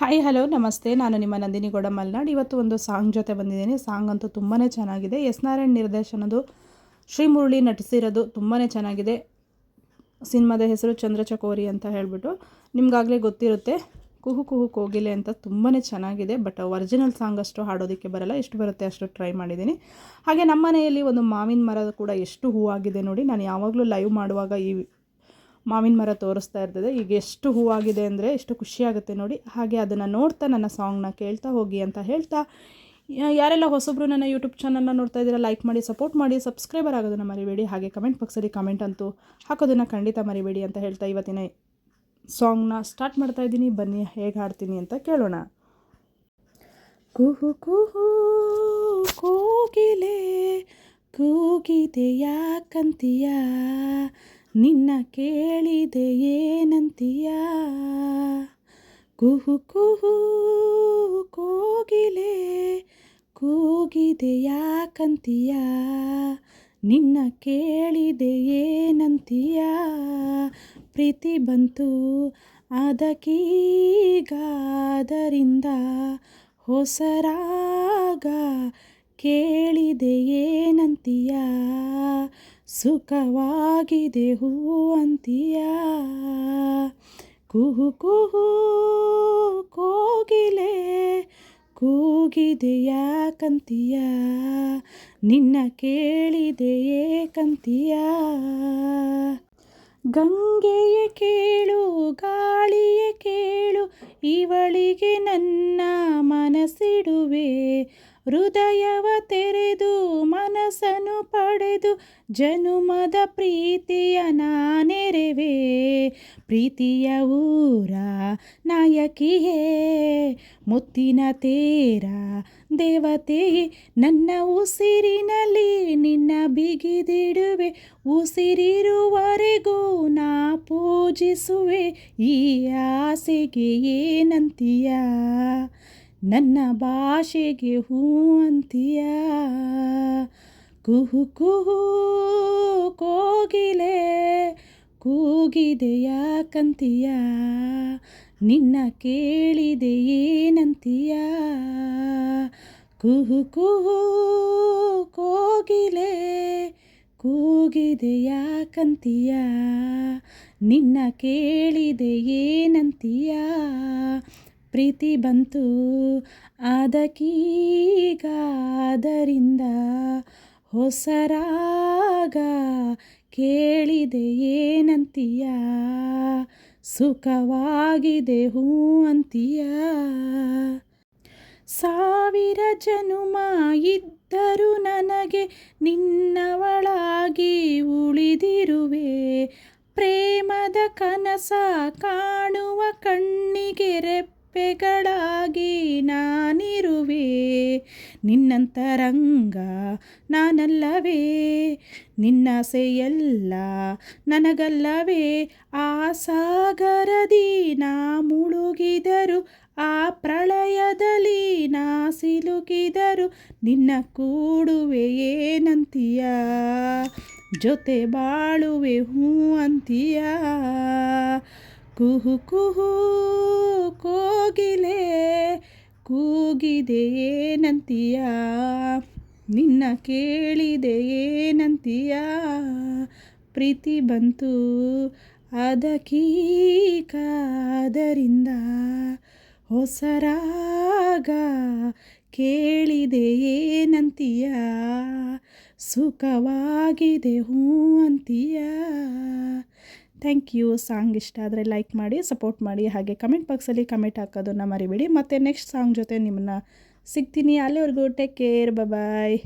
Hi hello ನಮಸ್ತೆ. ನಾನು ನಿಮ್ಮ ನಂದಿನಿ ಗೌಡ ಮಲ್ನಾಡ್. ಇವತ್ತು ಒಂದು ಸಾಂಗ್ ಜೊತೆ ಬಂದಿದ್ದೀನಿ. ಸಾಂಗ್ ಅಂತೂ ತುಂಬಾ ಚೆನ್ನಾಗಿದೆ. ಎಸ್. ನಾರಾಯಣ್ ನಿರ್ದೇಶನದು ಶ್ರೀ ಮುರಳಿ ನಟಿಸಿರೋದು ತುಂಬಾ ಚೆನ್ನಾಗಿದೆ. ಸಿನಿಮಾದ ಹೆಸರು ಚಂದ್ರಚಕೋರಿ ಅಂತ ಹೇಳಿಬಿಟ್ಟು ನಿಮ್ಗಾಗಲೇ ಗೊತ್ತಿರುತ್ತೆ. ಕುಹು ಕುಹು ಕೋಗಿಲೆ ಅಂತ ತುಂಬಾ ಚೆನ್ನಾಗಿದೆ, ಬಟ್ ಒರಿಜಿನಲ್ ಸಾಂಗ್ ಅಷ್ಟು ಹಾಡೋದಕ್ಕೆ ಬರಲ್ಲ. ಎಷ್ಟು ಬರುತ್ತೆ ಅಷ್ಟು ಟ್ರೈ ಮಾಡಿದ್ದೀನಿ. ಹಾಗೆ ನಮ್ಮ ಮನೆಯಲ್ಲಿ ಒಂದು ಮಾವಿನ ಮರ ಕೂಡ ಎಷ್ಟು ಹೂವಾಗಿದೆ ನೋಡಿ. ನಾನು ಯಾವಾಗಲೂ ಲೈವ್ ಮಾಡುವಾಗ ಈ ಮಾವಿನ ಮರ ತೋರಿಸ್ತಾ ಇರ್ತದೆ. ಈಗ ಎಷ್ಟು ಹೂವಾಗಿದೆ ಅಂದರೆ ಎಷ್ಟು ಖುಷಿಯಾಗುತ್ತೆ ನೋಡಿ. ಹಾಗೆ ಅದನ್ನು ನೋಡ್ತಾ ನನ್ನ ಸಾಂಗ್ನ ಕೇಳ್ತಾ ಹೋಗಿ ಅಂತ ಹೇಳ್ತಾ ಯಾರೆಲ್ಲ ಹೊಸಬ್ರು ನನ್ನ ಯೂಟ್ಯೂಬ್ ಚಾನಲ್ನ ನೋಡ್ತಾ ಇದ್ದೀರಾ ಲೈಕ್ ಮಾಡಿ ಸಪೋರ್ಟ್ ಮಾಡಿ ಸಬ್ಸ್ಕ್ರೈಬರ್ ಆಗೋದನ್ನು ಮರಿಬೇಡಿ. ಹಾಗೆ ಕಮೆಂಟ್ ಬಾಕ್ಸಲ್ಲಿ ಕಮೆಂಟ್ ಅಂತೂ ಹಾಕೋದನ್ನು ಖಂಡಿತ ಮರಿಬೇಡಿ ಅಂತ ಹೇಳ್ತಾ ಇವತ್ತಿನ ಸಾಂಗ್ನ ಸ್ಟಾರ್ಟ್ ಮಾಡ್ತಾ ಇದ್ದೀನಿ. ಬನ್ನಿ, ಹೇಗೆ ಹಾಡ್ತೀನಿ ಅಂತ ಕೇಳೋಣ. ಕುಹು ಕುಹು ಕೋಗಿಲೆ ಕೂಗಿದೆ ಯಾಕಂತೀಯ ನಿನ್ನ ಕೇಳಿದೆ ಏನಂತೀಯ? ಕುಹು ಕುಹು ಕೋಗಿಲೆ, ಕೂಗಿದೆ ಯಾಕಂತೀಯ? ನಿನ್ನ ಕೇಳಿದೆ ಏನಂತೀಯ? ಪ್ರೀತಿ ಬಂತು ಅದಕ್ಕೀಗಾದರಿಂದ ಹೊಸರಾಗ ಕೇಳಿದೆ ಏನಂತೀಯ? ಸುಖವಾಗಿದೆ ಹೂ ಅಂತೀಯ. ಕುಹು ಕುಹು ಕೋಗಿಲೆ ಕೂಗಿದೆಯ ಕಂತಿಯ ನಿನ್ನ ಕೇಳಿದೆಯೇ ಕಂತಿಯ ಗಂಗೆಯ ಕೇಳು, ಗಾಳಿಯೇ ಕೇಳು, ಇವಳಿಗೆ ನನ್ನ ಮನಸ್ಸಿಡುವೆ. ಹೃದಯವ ತೆರೆದು ಮನಸ್ಸನ್ನು ಪಡೆದು ಜನುಮದ ಪ್ರೀತಿಯ ನಾನೆರೆವೇ? ಪ್ರೀತಿಯ ಊರ ನಾಯಕಿಯೇ, ಮುತ್ತಿನ ತೇರ ದೇವತೆಯೇ, ನನ್ನ ಉಸಿರಿನಲ್ಲಿ ನಿನ್ನ ಬಿಗಿದಿಡುವೆ ಉಸಿರಿರುವರೆಗೂ ನಾ ಪೂಜಿಸುವೆ, ಈ ಆಸೆಗೆ ಏನಂತೀಯ? ನನ್ನ ಭಾಷೆಗೆ ಹೂ ಅಂತೀಯ? ಕುಹು ಕುಹು ಕೋಗಿಲೆ ಕೂಗಿದೆಯ ಯಾಕಂತೀಯ ನಿನ್ನ ಕೇಳಿದೆ ಏನಂತೀಯ? ಕುಹು ಕುಹು ಕೋಗಿಲೆ ಕೂಗಿದೆ ಯಾಕಂತೀಯ ನಿನ್ನ ಕೇಳಿದೆ ಏನಂತೀಯ? ಪ್ರೀತಿ ಬಂತು. ಅದಕ್ಕೀಗಾದರಿಂದ ಹೊಸರಾಗ ಕೇಳಿದೆ ಏನಂತೀಯ? ಸುಖವಾಗಿದೆ ಹೂ ಅಂತೀಯ? ಸಾವಿರ ಜನುಮ ಇದ್ದರೂ ನನಗೆ ನಿನ್ನವಳಾಗಿ ಉಳಿದಿರುವೆ. ಪ್ರೇಮದ ಕನಸ ಕಾಣುವ ಕಣ್ಣಿಗೆ ರೆಪ್ಪ ರೆಪ್ಪೆಗಳಾಗಿ ನಾನಿರುವೆ, ನಿನ್ನಂತರಂಗ ನಾನಲ್ಲವೇ, ನಿನ್ನಾಸೆಯೆಲ್ಲ ನನಗಲ್ಲವೇ, ಆ ಸಾಗರದಿ ನಾ ಮುಳುಗಿದರು, ಆ ಪ್ರಳಯದಲ್ಲಿ ನಾ ಸಿಲುಕಿದರು, ನಿನ್ನ ಕೂಡುವೆ ಏನಂತೀಯ? ಜೊತೆ ಬಾಳುವೆ ಹೂ ಅಂತೀಯ? ಕುಹು ಕುಹು ಕೋಗಿಲೆ ಕೂಗಿದೆಯೇನಂತೀಯ ನಿನ್ನ ಕೇಳಿದೆಯೇನಂತೀಯ ಪ್ರೀತಿ ಬಂತು ಅದಕ್ಕೀಕಾದರಿಂದ ಹೊಸರಾಗ ಕೇಳಿದೆಯೇನಂತೀಯ ಸುಖವಾಗಿದೆ ಹೂ ಅಂತೀಯ? ಥ್ಯಾಂಕ್ ಯು ಸಾಂಗ್ ಇಷ್ಟ ಆದರೆ ಲೈಕ್ ಮಾಡಿ, ಸಪೋರ್ಟ್ ಮಾಡಿ, ಹಾಗೆ ಕಮೆಂಟ್ ಬಾಕ್ಸಲ್ಲಿ ಕಮೆಂಟ್ ಹಾಕೋದನ್ನು ಮರಿಬೇಡಿ. ಮತ್ತು ನೆಕ್ಸ್ಟ್ ಸಾಂಗ್ ಜೊತೆ ನಿಮ್ಮನ್ನ ಸಿಗ್ತೀನಿ. ಅಲ್ಲಿವರೆಗೂ ಟೇಕ್ ಕೇರ್. ಬಾಯ್